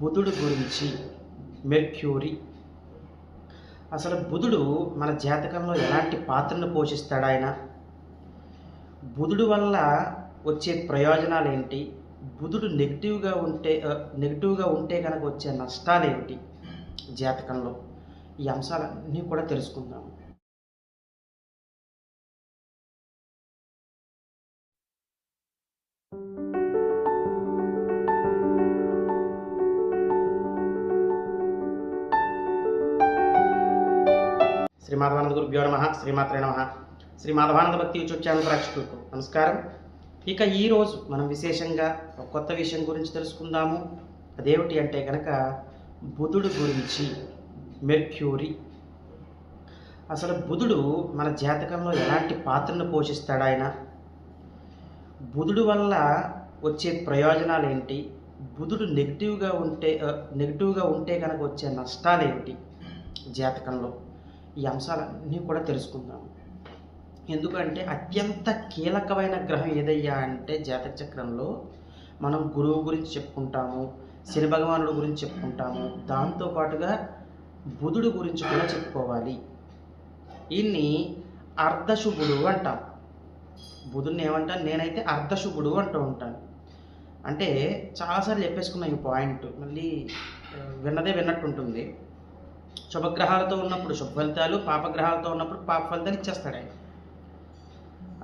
బుధుడు గురించి మెర్క్యూరీ. అసలు బుధుడు మన జాతకంలో ఎలాంటి పాత్రను పోషిస్తాడు ఆయన? బుధుడు వల్ల వచ్చే ప్రయోజనాలు ఏంటి బుధుడు నెగిటివ్గా ఉంటే నెగిటివ్గా ఉంటే కనుక వచ్చే నష్టాలు ఏమిటి జాతకంలో? ఈ అంశాలన్నీ కూడా తెలుసుకుందాం శ్రీ మాధవానంద గురుభ్యో నమ శ్రీమాత్రే నమ. శ్రీ మాధవానంద భక్తి యూట్యూబ్ ఛానల్ ప్రేక్షకులకు నమస్కారం. ఇక ఈరోజు మనం విశేషంగా ఒక కొత్త విషయం గురించి తెలుసుకుందాము. అదేమిటి అంటే కనుక బుధుడు గురించి మెర్క్యూరీ. అసలు బుధుడు మన జాతకంలో ఎలాంటి పాత్రను పోషిస్తాడు ఆయన? బుధుడు వల్ల వచ్చే ప్రయోజనాలు ఏంటి? బుధుడు నెగిటివ్గా ఉంటే నెగిటివ్గా ఉంటే కనుక వచ్చే నష్టాలు ఏమిటి జాతకంలో. ఈ అంశాలన్నీ కూడా తెలుసుకుందాం. ఎందుకంటే అత్యంత కీలకమైన గ్రహం ఏదయ్యా అంటే జాతక చక్రంలో మనం గురువు గురించి చెప్పుకుంటాము శని భగవానుడు గురించి చెప్పుకుంటాము దాంతోపాటుగా బుధుడు గురించి కూడా చెప్పుకోవాలి. ఈయన్ని అర్ధశుభుడు అంటాం. బుధుడిని ఏమంటాను నేనైతే అర్ధశుభుడు అంటూ ఉంటాను. అంటే చాలాసార్లు చెప్పేసుకున్నాం ఈ పాయింట్. మళ్ళీ విన్నదే విన్నట్టు ఉంటుంది శుభగ్రహాలతో ఉన్నప్పుడు శుభ ఫలితాలు పాపగ్రహాలతో ఉన్నప్పుడు పాప ఫలితాలు ఇచ్చేస్తాడు ఆయన.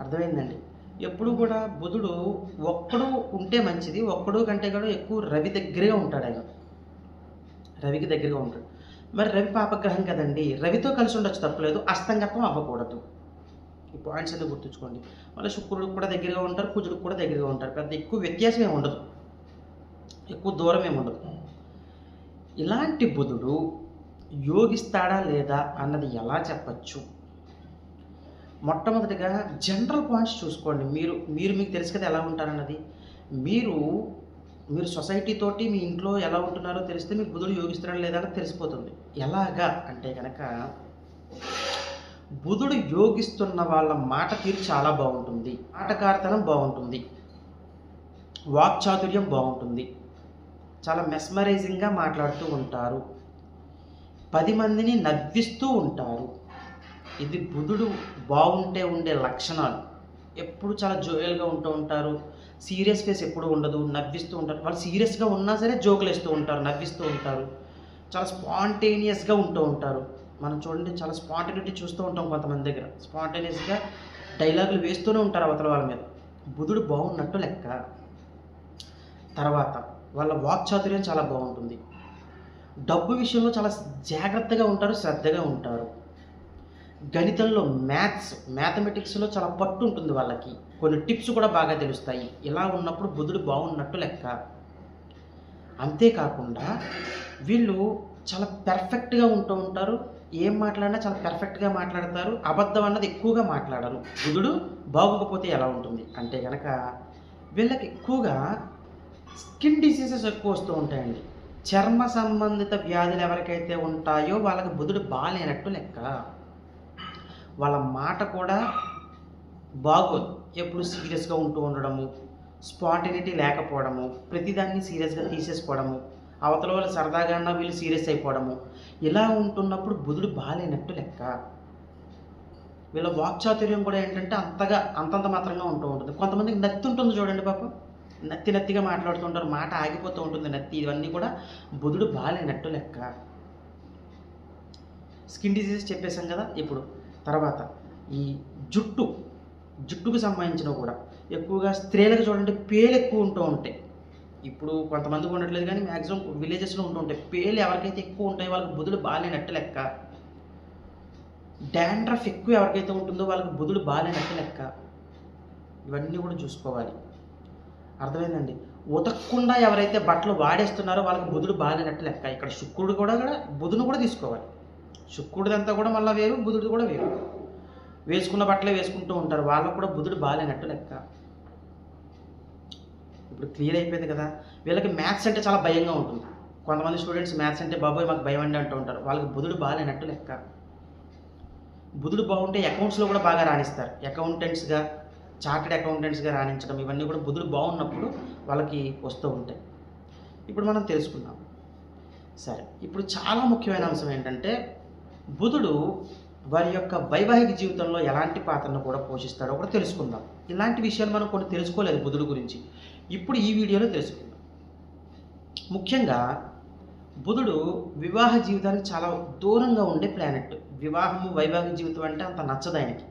అర్థమైందండి? ఎప్పుడు కూడా బుధుడు ఒక్కడు ఉంటే మంచిది ఒక్కడు కంటే కూడా ఎక్కువ రవి దగ్గరగా ఉంటాడు ఆయన. రవికి దగ్గరగా ఉంటాడు. మరి రవి పాపగ్రహం కదండి రవితో కలిసి ఉండొచ్చు తప్పలేదు అస్తంగత్వం అవ్వకూడదు. ఈ పాయింట్స్ అన్ని గుర్తుంచుకోండి. మళ్ళీ శుక్రుడికి కూడా దగ్గరగా ఉంటారు కుజుడికి కూడా దగ్గరగా ఉంటారు. పెద్ద ఎక్కువ వ్యత్యాసం ఏమి ఉండదు. ఎక్కువ దూరం ఏమి ఉండదు. ఇలాంటి బుధుడు యోగిస్తాడా లేదా అన్నది ఎలా చెప్పచ్చు? మొట్టమొదటిగా జనరల్ పాయింట్స్ చూసుకోండి. మీరు మీరు మీకు తెలుసు కదా ఎలా ఉంటారన్నది. మీరు మీరు సొసైటీ తోటి మీ ఇంట్లో ఎలా ఉంటున్నారో తెలిస్తే మీకు బుధుడు యోగిస్తున్నాడు లేదా అని తెలిసిపోతుంది. ఎలాగా అంటే కనుక బుధుడు యోగిస్తున్న వాళ్ళ మాట తీరు చాలా బాగుంటుంది. ఆటకారతనం బాగుంటుంది. వాక్చాతుర్యం బాగుంటుంది. చాలా మెస్మరైజింగ్గా మాట్లాడుతూ ఉంటారు. పది మందిని నవ్విస్తూ ఉంటారు. ఇది బుధుడు బాగుంటే ఉండే లక్షణాలు. ఎప్పుడు చాలా జోయల్గా ఉంటూ ఉంటారు. సీరియస్ ఫేస్ ఎప్పుడు ఉండదు. నవ్విస్తూ ఉంటారు. వాళ్ళు సీరియస్గా ఉన్నా సరే జోకులు వేస్తూ ఉంటారు. నవ్విస్తూ ఉంటారు. చాలా స్పాంటేనియస్గా ఉంటూ ఉంటారు. మనం చూడండి చాలా స్పాంటేనిటీ చూస్తూ ఉంటాం కొంతమంది దగ్గర. స్పాంటేనియస్గా డైలాగులు వేస్తూనే ఉంటారు అవతల వాళ్ళ మీద. బుధుడు బాగున్నట్టు లెక్క. తర్వాత వాళ్ళ వాక్చాతుర్యం చాలా బాగుంటుంది. డబ్బు విషయంలో చాలా జాగ్రత్తగా ఉంటారు శ్రద్ధగా ఉంటారు. గణితంలో మ్యాథ్స్ మ్యాథమెటిక్స్లో చాలా పట్టు ఉంటుంది వాళ్ళకి. కొన్ని టిప్స్ కూడా బాగా తెలుస్తాయి. ఇలా ఉన్నప్పుడు బుధుడు బాగున్నట్టు లెక్క. అంతేకాకుండా వీళ్ళు చాలా పెర్ఫెక్ట్గా ఉంటూ ఉంటారు. ఏం మాట్లాడినా చాలా పెర్ఫెక్ట్గా మాట్లాడతారు. అబద్ధం అన్నది ఎక్కువగా మాట్లాడరు. బుధుడు బాగోకపోతే ఎలా ఉంటుంది? అంటే కనుక వీళ్ళకి ఎక్కువగా స్కిన్ డిసీజెస్ ఎక్కువ వస్తూ ఉంటాయండి. చర్మ సంబంధిత వ్యాధులు ఎవరికైతే ఉంటాయో వాళ్ళకి బుధుడు బాగాలేనట్టు లెక్క. వాళ్ళ మాట కూడా బాగోదు. ఎప్పుడు సీరియస్గా ఉంటూ ఉండడము స్పాంటినిటీ లేకపోవడము ప్రతిదాన్ని సీరియస్గా తీసేసుకోవడము అవతల వాళ్ళు సరదాగా ఉన్న వీళ్ళు సీరియస్ అయిపోవడము ఇలా ఉంటున్నప్పుడు బుధుడు బాగాలేనట్టు లెక్క. వీళ్ళ వాక్చాతుర్యం కూడా ఏంటంటే అంతగా అంతంత మాత్రంగా ఉంటూ ఉంటుంది. కొంతమందికి నత్తి ఉంటుంది చూడండి పాపం. నత్తి నత్తిగా మాట్లాడుతుంటారు మాట ఆగిపోతూ ఉంటుంది నత్తి. ఇవన్నీ కూడా బుధుడు బాగాలేనట్టు లెక్క. స్కిన్ డిసీజెస్ చెప్పేశాం కదా ఇప్పుడు. తర్వాత ఈ జుట్టు జుట్టుకు సంబంధించినవి కూడా ఎక్కువగా స్త్రీలకు చూడండి పేలు ఎక్కువ ఉంటూ ఉంటాయి. ఇప్పుడు కొంతమందికి ఉండట్లేదు కానీ మ్యాక్సిమం విలేజెస్లో ఉంటూ ఉంటాయి. పేలు ఎవరికైతే ఎక్కువ ఉంటాయో వాళ్ళకి బుధుడు బాగాలేనట్టు లెక్క. డాండ్రఫ్ ఎక్కువ ఎవరికైతే ఉంటుందో వాళ్ళకి బుధుడు బాగాలేనట్టు లెక్క. ఇవన్నీ కూడా చూసుకోవాలి. అర్థమైందండి. ఉతకకుండా ఎవరైతే బట్టలు వాడేస్తున్నారో వాళ్ళకి బుధుడు బాగాలేనట్టు లెక్క. ఇక్కడ శుక్రుడు కూడా కూడా బుధుని కూడా తీసుకోవాలి. శుక్రుడిదంతా కూడా మళ్ళీ వేరు బుధుడు కూడా వేరు. వేసుకున్న బట్టలే వేసుకుంటూ ఉంటారు. వాళ్ళకు కూడా బుధుడు బాగాలేనట్టు లెక్క. ఇప్పుడు క్లియర్ అయిపోయింది కదా. వీళ్ళకి మ్యాథ్స్ అంటే చాలా భయంగా ఉంటుంది. కొంతమంది స్టూడెంట్స్ మ్యాథ్స్ అంటే బాబోయ్ మాకు భయం అండి అంటూ ఉంటారు. వాళ్ళకి బుధుడు బాగాలేనట్టు లెక్క. బుధుడు బాగుంటే అకౌంట్స్లో కూడా బాగా రాణిస్తారు. అకౌంటెంట్స్గా చార్టెడ్ అకౌంటెంట్స్గా రాణించడం ఇవన్నీ కూడా బుధుడు బాగున్నప్పుడు వాళ్ళకి వస్తూ ఉంటాయి. ఇప్పుడు మనం తెలుసుకుందాం. సరే ఇప్పుడు చాలా ముఖ్యమైన అంశం ఏంటంటే బుధుడు వారి యొక్క వైవాహిక జీవితంలో ఎలాంటి పాత్రను కూడా పోషిస్తాడో కూడా తెలుసుకుందాం. ఇలాంటి విషయాలు మనం కొన్ని తెలుసుకోలేదు బుధుడు గురించి. ఇప్పుడు ఈ వీడియోలో తెలుసుకుందాం. ముఖ్యంగా బుధుడు వివాహ జీవితానికి చాలా దూరంగా ఉండే ప్లానెట్. వివాహము వైవాహిక జీవితం అంటే అంత నచ్చదు ఆయనకి.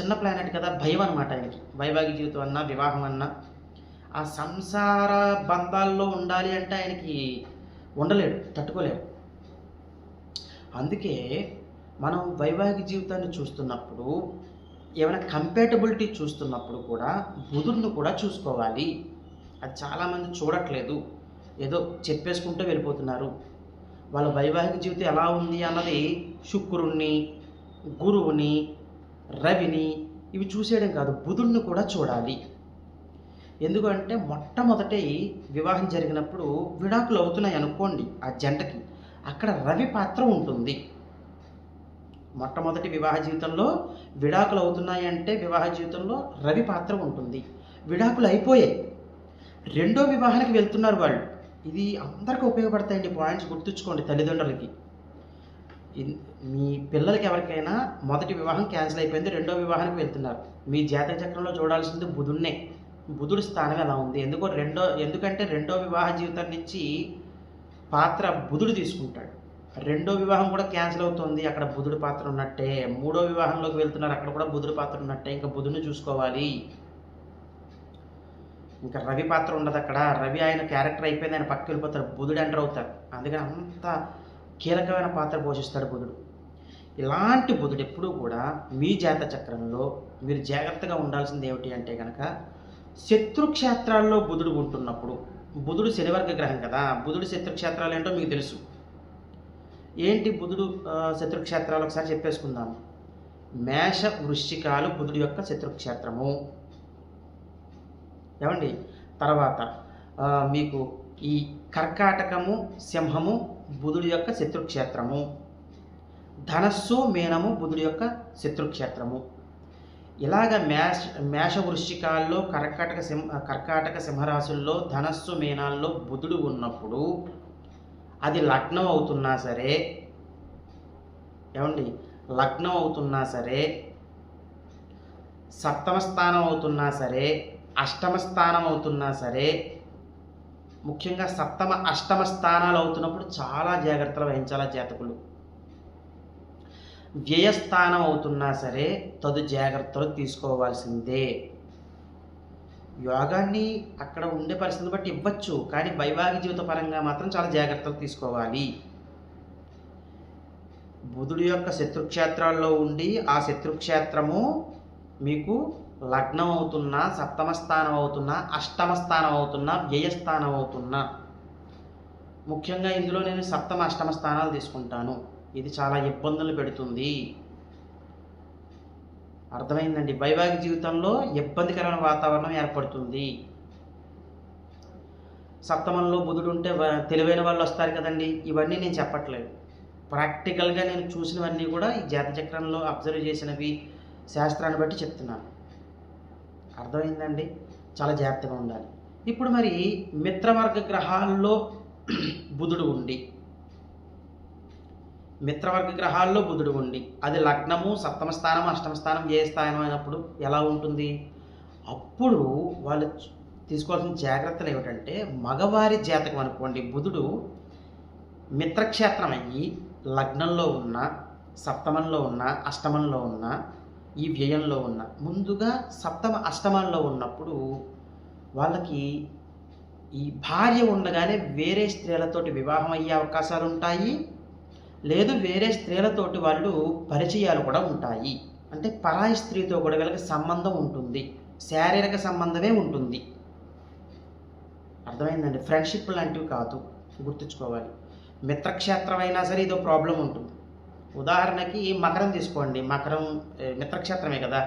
చిన్న ప్లానెట్ కదా భయం అనమాట ఆయనకి. వైవాహిక జీవితం అన్నా వివాహం అన్నా. ఆ సంసార బంధాల్లో ఉండాలి అంటే ఆయనకి ఉండలేడు తట్టుకోలేడు. అందుకే మనం వైవాహిక జీవితాన్ని చూస్తున్నప్పుడు ఏమైనా కంపాటబిలిటీ చూస్తున్నప్పుడు కూడా బుధుడిని కూడా చూసుకోవాలి. అది చాలామంది చూడట్లేదు. ఏదో చెప్పేసుకుంటూ వెళ్ళిపోతున్నారు. వాళ్ళ వైవాహిక జీవితం ఎలా ఉంది అన్నది శుక్రుణ్ణి గురువుని రవిని ఇవి చూసేయడం కాదు బుధుడిని కూడా చూడాలి. ఎందుకంటే మొట్టమొదటి వివాహం జరిగినప్పుడు విడాకులు అవుతున్నాయి అనుకోండి ఆ జంటకి. అక్కడ రవి పాత్ర ఉంటుంది. మొట్టమొదటి వివాహ జీవితంలో విడాకులు అవుతున్నాయి అంటే వివాహ జీవితంలో రవి పాత్ర ఉంటుంది. విడాకులు అయిపోయాయి. రెండో వివాహానికి వెళ్తున్నారు వాళ్ళు. ఇది అందరికీ ఉపయోగపడతాయండి పాయింట్స్ గుర్తుంచుకోండి తల్లిదండ్రులకి. మీ పిల్లలకి ఎవరికైనా మొదటి వివాహం క్యాన్సిల్ అయిపోయింది రెండో వివాహానికి వెళ్తున్నారు. మీ జాతక చక్రంలో చూడాల్సింది బుధున్నే. బుధుడి స్థానం ఎలా ఉంది? ఎందుకో రెండో ఎందుకంటే రెండో వివాహ జీవితం నుంచి పాత్ర బుధుడు తీసుకుంటాడు. రెండో వివాహం కూడా క్యాన్సిల్ అవుతుంది అక్కడ బుధుడి పాత్ర ఉన్నట్టే. మూడో వివాహంలోకి వెళ్తున్నారు అక్కడ కూడా బుధుడి పాత్ర ఉన్నట్టే. ఇంకా బుధుడిని చూసుకోవాలి. ఇంకా రవి పాత్ర ఉండదు అక్కడ. రవి ఆయన క్యారెక్టర్ అయిపోయింది ఆయన పక్కకి వెళ్ళిపోతారు బుధుడు ఎంటర్ అవుతారు అందుకని అంత కీలకమైన పాత్ర పోషిస్తాడు బుధుడు. ఇలాంటి బుధుడు ఎప్పుడూ కూడా మీ జాత చక్రంలో మీరు జాగ్రత్తగా ఉండాల్సింది ఏమిటి అంటే కనుక శత్రుక్షేత్రాల్లో బుధుడు ఉంటున్నప్పుడు బుధుడు శనివర్గ గ్రహం కదా బుధుడు శత్రుక్షేత్రాలు ఏంటో మీకు తెలుసు. ఏంటి బుధుడు శత్రుక్షేత్రాలు ఒకసారి చెప్పేసుకుందాం. మేష వృశ్చికాలు బుధుడు యొక్క శత్రుక్షేత్రము ఏమండి? తర్వాత మీకు ఈ కర్కాటకము సింహము బుధుడి యొక్క శత్రుక్షేత్రము. ధనస్సు మీనము బుధుడి యొక్క శత్రుక్షేత్రము. ఇలాగ మేష మేష వృశ్చికాల్లో కర్కాటక సింహ కర్కాటక సింహరాశుల్లో ధనస్సు మీనాల్లో బుధుడు ఉన్నప్పుడు అది లగ్నం అవుతున్నా సరే ఏమండి? లగ్నం అవుతున్నా సరే సప్తమ స్థానం అవుతున్నా సరే అష్టమ స్థానం అవుతున్నా సరే ముఖ్యంగా సప్తమ అష్టమ స్థానాలు అవుతున్నప్పుడు చాలా జాగ్రత్తలు వహించాలి జాతకులు. వ్యయస్థానం అవుతున్నా సరే తదు జాగ్రత్తలు తీసుకోవాల్సిందే. యోగాన్ని అక్కడ ఉండే పరిస్థితిని బట్టి ఇవ్వచ్చు కానీ వైవాహిక జీవిత పరంగా మాత్రం చాలా జాగ్రత్తలు తీసుకోవాలి. బుధుడి యొక్క శత్రుక్షేత్రాల్లో ఉండి ఆ శత్రుక్షేత్రము మీకు లగ్నం అవుతున్నా సప్తమ స్థానం అవుతున్నా అష్టమ స్థానం అవుతున్నా వ్యయస్థానం అవుతున్నా ముఖ్యంగా ఇందులో నేను సప్తమ అష్టమ స్థానాలు తీసుకుంటాను. ఇది చాలా ఇబ్బందులు పెడుతుంది. అర్థమైందండి? వైవాహిక జీవితంలో ఇబ్బందికరమైన వాతావరణం ఏర్పడుతుంది. సప్తమంలో బుధుడు ఉంటే తెలివైన వాళ్ళు వస్తారు కదండి. ఇవన్నీ నేను చెప్పట్లేదు. ప్రాక్టికల్గా నేను చూసినవన్నీ కూడా ఈ జాతచక్రంలో అబ్జర్వ్ చేసినవి శాస్త్రాన్ని బట్టి చెప్తున్నాను. అర్థమైందండి? చాలా జాగ్రత్తగా ఉండాలి. ఇప్పుడు మరి మిత్రవర్గ గ్రహాల్లో బుధుడు ఉండి మిత్రవర్గ గ్రహాల్లో బుధుడు ఉండి అది లగ్నము సప్తమ స్థానం అష్టమ స్థానం ఏ స్థానం అయినప్పుడు ఎలా ఉంటుంది? అప్పుడు వాళ్ళు తీసుకోవాల్సిన జాగ్రత్తలు ఏమిటంటే మగవారి జాతకం అనుకోండి. బుధుడు మిత్రక్షేత్రం అయ్యి లగ్నంలో ఉన్న సప్తమంలో ఉన్న అష్టమంలో ఉన్న ఈ వ్యయంలో ఉన్న ముందుగా సప్తమ అష్టమాల్లో ఉన్నప్పుడు వాళ్ళకి ఈ భార్య ఉండగానే వేరే స్త్రీలతోటి వివాహం అయ్యే అవకాశాలు ఉంటాయి లేదు వేరే స్త్రీలతోటి వాళ్ళు పరిచయాలు కూడా ఉంటాయి. అంటే పరాయి స్త్రీతో కూడా వీళ్ళకి సంబంధం ఉంటుంది. శారీరక సంబంధమే ఉంటుంది. అర్థమైందండి? ఫ్రెండ్షిప్ లాంటివి కాదు. గుర్తుంచుకోవాలి. మిత్రక్షేత్రం అయినా సరే ఇదో ప్రాబ్లం ఉంటుంది. ఉదాహరణకి మకరం తీసుకోండి. మకరం మిత్రక్షేత్రమే కదా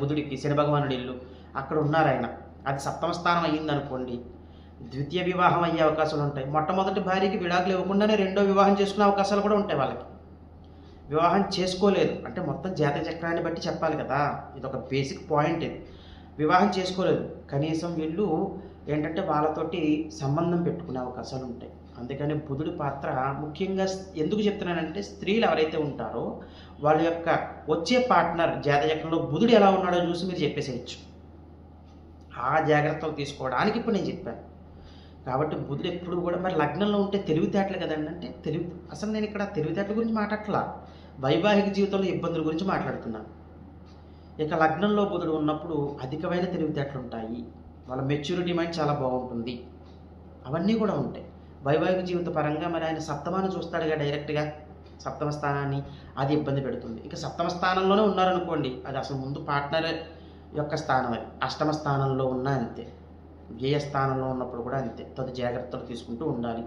బుధుడికి శని భగవానుడి ఇల్లు. అక్కడ ఉన్నారు ఆయన. అది సప్తమ స్థానం అయ్యింది అనుకోండి ద్వితీయ వివాహం అయ్యే అవకాశాలు ఉంటాయి. మొట్టమొదటి భార్యకి విడాకులు ఇవ్వకుండానే రెండో వివాహం చేసుకునే అవకాశాలు కూడా ఉంటాయి వాళ్ళకి. వివాహం చేసుకోలేదు. అంటే మొత్తం జాతక చక్రాన్ని బట్టి చెప్పాలి కదా. ఇది ఒక బేసిక్ పాయింట్ ఇది. వివాహం చేసుకోలేదు. కనీసం వీళ్ళు ఏంటంటే వాళ్ళతోటి సంబంధం పెట్టుకునే అవకాశాలు ఉంటాయి. అందుకని బుధుడి పాత్ర ముఖ్యంగా ఎందుకు చెప్తున్నానంటే స్త్రీలు ఎవరైతే ఉంటారో వాళ్ళ యొక్క వచ్చే పార్ట్నర్ జాతచక్రంలో బుధుడు ఎలా ఉన్నాడో చూసి మీరు చెప్పేసేయచ్చు. ఆ జాగ్రత్తలు తీసుకోవడానికి ఇప్పుడు నేను చెప్పాను. కాబట్టి బుధుడు ఎప్పుడు కూడా మరి లగ్నంలో ఉంటే తెలివితేటలు కదండి. అంటే తెలివి అసలు నేను ఇక్కడ తెలివితేటల గురించి మాట్లాడట్లా? వైవాహిక జీవితంలో ఇబ్బందుల గురించి మాట్లాడుతున్నాను. ఇక లగ్నంలో బుధుడు ఉన్నప్పుడు అధికమైన తెలివితేటలు ఉంటాయి వాళ్ళ మెచ్యూరిటీ మైండ్ చాలా బాగుంటుంది. అవన్నీ కూడా ఉంటాయి. వైవాహిక జీవిత పరంగా మరి ఆయన సప్తమాన్ని చూస్తాడుగా డైరెక్ట్గా. సప్తమ స్థానాన్ని అది ఇబ్బంది పెడుతుంది. ఇక సప్తమ స్థానంలోనే ఉన్నారనుకోండి అది అసలు ముందు పార్ట్నర్ యొక్క స్థానం అది. అష్టమ స్థానంలో ఉన్నా అంతే. వ్యయ స్థానంలో ఉన్నప్పుడు కూడా అంతే. తదు జాగ్రత్తలు తీసుకుంటూ ఉండాలి.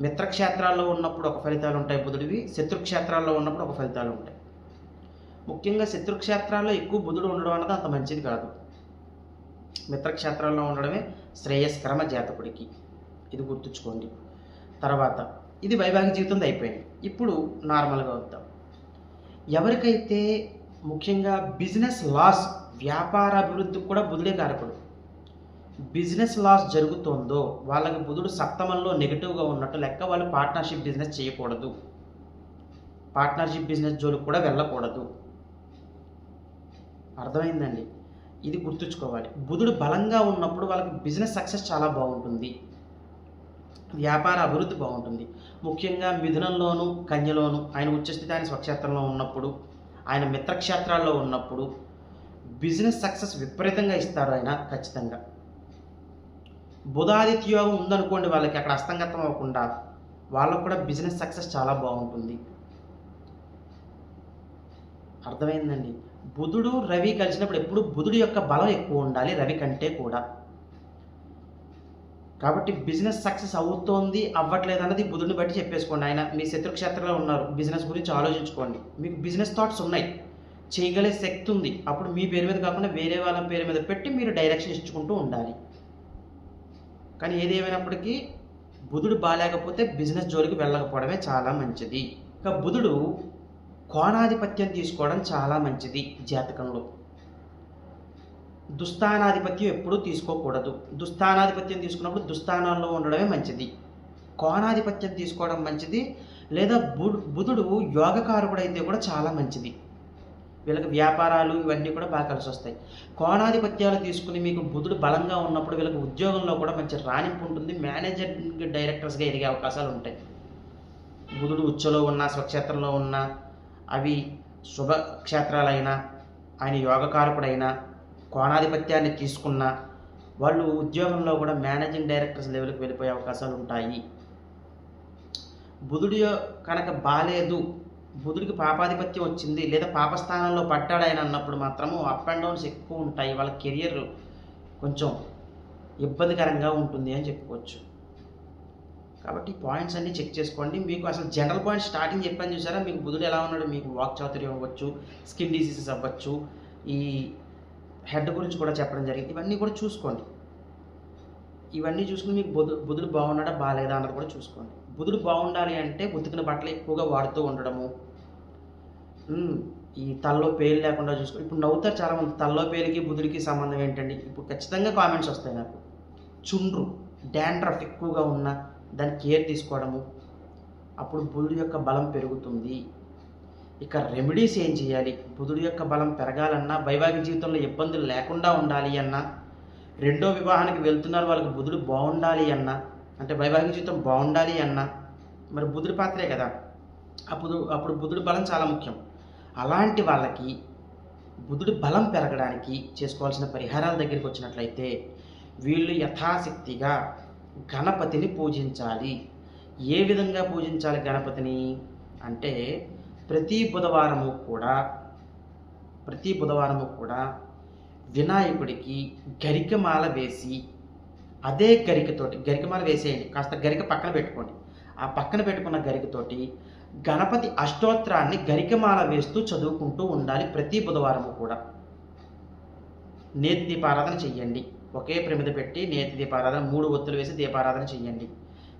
మిత్రక్షేత్రాల్లో ఉన్నప్పుడు ఒక ఫలితాలు ఉంటాయి బుధుడివి. శత్రుక్షేత్రాల్లో ఉన్నప్పుడు ఒక ఫలితాలు ఉంటాయి. ముఖ్యంగా శత్రుక్షేత్రాల్లో ఎక్కువ బుధుడు ఉండడం అన్నది అంత మంచిది కాదు. మిత్రక్షేత్రాల్లో ఉండడమే శ్రేయస్కరమ జాతకుడికి. ఇది గుర్తుంచుకోండి. తర్వాత ఇది వైవాహిక జీవితం అయిపోయింది. ఇప్పుడు నార్మల్గా వద్దాం. ఎవరికైతే ముఖ్యంగా బిజినెస్ లాస్ వ్యాపార అభివృద్ధికి కూడా బుధుడే కారకుడు. బిజినెస్ లాస్ జరుగుతోందో వాళ్ళకి బుధుడు సప్తమంలో నెగిటివ్గా ఉన్నట్టు లెక్క వాళ్ళు పార్ట్నర్షిప్ బిజినెస్ చేయకూడదు. పార్ట్నర్షిప్ బిజినెస్ జోలికి కూడా వెళ్ళకూడదు. అర్థమైందండి? ఇది గుర్తుంచుకోవాలి. బుధుడు బలంగా ఉన్నప్పుడు వాళ్ళకి బిజినెస్ సక్సెస్ చాలా బాగుంటుంది. వ్యాపార అభివృద్ధి బాగుంటుంది. ముఖ్యంగా మిథునంలోను కన్యలోను ఆయన ఉచ్చస్థితి ఆయన స్వక్షేత్రంలో ఉన్నప్పుడు ఆయన మిత్రక్షేత్రాల్లో ఉన్నప్పుడు బిజినెస్ సక్సెస్ విపరీతంగా ఇస్తారు ఆయన ఖచ్చితంగా. బుధాదిత్యోగం ఉందనుకోండి వాళ్ళకి అక్కడ అస్తంగతం అవ్వకుండా వాళ్ళకు కూడా బిజినెస్ సక్సెస్ చాలా బాగుంటుంది. అర్థమైందండి? బుధుడు రవి కలిసినప్పుడు ఎప్పుడు బుధుడు యొక్క బలం ఎక్కువ ఉండాలి రవి కంటే కూడా. కాబట్టి బిజినెస్ సక్సెస్ అవుతోంది అవ్వట్లేదు అన్నది బుధుడిని బట్టి చెప్పేసుకోండి. ఆయన మీ శత్రుక్షేత్రంలో ఉన్నారు. బిజినెస్ గురించి ఆలోచించుకోండి. మీకు బిజినెస్ థాట్స్ ఉన్నాయి. చేయగలే శక్తి ఉంది. అప్పుడు మీ పేరు మీద కాకుండా వేరే వాళ్ళ పేరు మీద పెట్టి మీరు డైరెక్షన్ ఇచ్చుకుంటూ ఉండాలి. కానీ ఏది బుధుడు బాగాలేకపోతే బిజినెస్ జోలికి వెళ్ళకపోవడమే చాలా మంచిది. ఇక బుధుడు కోణాధిపత్యం తీసుకోవడం చాలా మంచిది జాతకంలో. దుస్థానాధిపత్యం ఎప్పుడూ తీసుకోకూడదు. దుస్థానాధిపత్యం తీసుకున్నప్పుడు దుస్థానాల్లో ఉండడమే మంచిది. కోణాధిపత్యం తీసుకోవడం మంచిది. లేదా బు- బుధుడు యోగకారకుడు అయితే కూడా చాలా మంచిది. వీళ్ళకి వ్యాపారాలు ఇవన్నీ కూడా బాగా కలిసి వస్తాయి. కోణాధిపత్యాలు తీసుకుని మీకు బుధుడు బలంగా ఉన్నప్పుడు వీళ్ళకి ఉద్యోగంలో కూడా మంచి రాణింపు ఉంటుంది. మేనేజర్ డైరెక్టర్స్గా ఎదిగే అవకాశాలు ఉంటాయి. బుధుడు ఉచ్చలో ఉన్న స్వక్షేత్రంలో ఉన్న అవి శుభ క్షేత్రాలైనా ఆయన యోగకారకుడైనా కోణాధిపత్యాన్ని తీసుకున్న వాళ్ళు ఉద్యోగంలో కూడా మేనేజింగ్ డైరెక్టర్స్ లెవెల్కి వెళ్ళిపోయే అవకాశాలు ఉంటాయి. బుధుడు కనుక బాలేదు బుధుడికి పాపాధిపత్యం వచ్చింది లేదా పాపస్థానంలో పట్టాడు ఆయన అన్నప్పుడు మాత్రము అప్ అండ్ డౌన్స్ ఎక్కువ ఉంటాయి. వాళ్ళ కెరియర్ కొంచెం ఇబ్బందికరంగా ఉంటుంది అని చెప్పుకోవచ్చు. కాబట్టి పాయింట్స్ అన్ని చెక్ చేసుకోండి. మీకు అసలు జనరల్ పాయింట్ స్టార్టింగ్ చెప్పాను చూసారా? మీకు బుధుడు ఎలా ఉన్నాడు? మీకు వాక్ చాతుర్యం అవ్వచ్చు స్కిన్ డిసీజెస్ అవ్వచ్చు ఈ హెడ్ గురించి కూడా చెప్పడం జరిగింది. ఇవన్నీ కూడా చూసుకోండి. ఇవన్నీ చూసుకుని మీకు బుధు బుధుడు బాగున్నాడా బాగాలేదా అన్నది కూడా చూసుకోండి. బుధుడు బాగుండాలి అంటే ఉతికిన బట్టలు ఎక్కువగా వాడుతూ ఉండడము. ఈ తల్లో పేలు లేకుండా చూసుకో ఇప్పుడు నవ్వుతారు చాలామంది తల్లో పేలుకి బుధుడికి సంబంధం ఏంటండి? ఇప్పుడు ఖచ్చితంగా కామెంట్స్ వస్తాయి నాకు. చుండ్రు డాండ్రఫ్ ఎక్కువగా ఉన్న దాని కేర్ తీసుకోవడము. అప్పుడు బుధుడి యొక్క బలం పెరుగుతుంది. ఇక రెమెడీస్ ఏం చేయాలి? బుధుడు యొక్క బలం పెరగాలన్నా వైవాహిక జీవితంలో ఇబ్బందులు లేకుండా ఉండాలి అన్నా రెండో వివాహానికి వెళ్తున్నారు వాళ్ళకి బుధుడు బాగుండాలి అన్నా అంటే వైవాహిక జీవితం బాగుండాలి అన్నా మరి బుధుడి పాత్రే కదా. అప్పుడు అప్పుడు బుధుడి బలం చాలా ముఖ్యం. అలాంటి వాళ్ళకి బుధుడి బలం పెరగడానికి చేసుకోవాల్సిన పరిహారాల దగ్గరికి వచ్చినట్లయితే వీళ్ళు యథాశక్తిగా గణపతిని పూజించాలి. ఏ విధంగా పూజించాలి గణపతిని? అంటే ప్రతి బుధవారము కూడా ప్రతి బుధవారము కూడా వినాయకుడికి గరికమాల వేసి అదే గరికతోటి గరికమాల వేసేయండి కాస్త గరిక పక్కన పెట్టుకోండి. ఆ పక్కన పెట్టుకున్న గరికతోటి గణపతి అష్టోత్తరాన్ని గరికమాల వేస్తూ చదువుకుంటూ ఉండాలి ప్రతి బుధవారము కూడా. నేతి దీపారాధన చెయ్యండి. ఒకే ప్రమిద పెట్టి నేతి దీపారాధన మూడు ఒత్తులు వేసి దీపారాధన చెయ్యండి.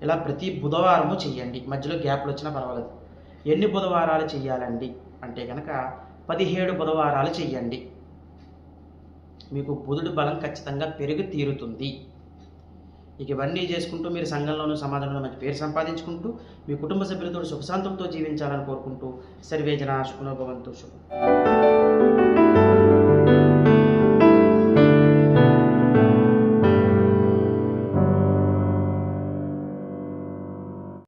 ఇలా ప్రతి బుధవారము చెయ్యండి. మధ్యలో గ్యాప్లు వచ్చినా పర్వాలేదు. ఎన్ని బుధవారాలు చెయ్యాలండి? అంటే కనుక పదిహేడు బుధవారాలు చెయ్యండి. మీకు బుధుడి బలం ఖచ్చితంగా పెరిగి తీరుతుంది. ఇక ఇవన్నీ చేసుకుంటూ మీరు సంఘంలోనూ సమాజంలో మంచి పేరు సంపాదించుకుంటూ మీ కుటుంబ సభ్యులతో సుఖశాంతంతో జీవించాలని కోరుకుంటూ సర్వేజన శుభనోభవంతో శుభం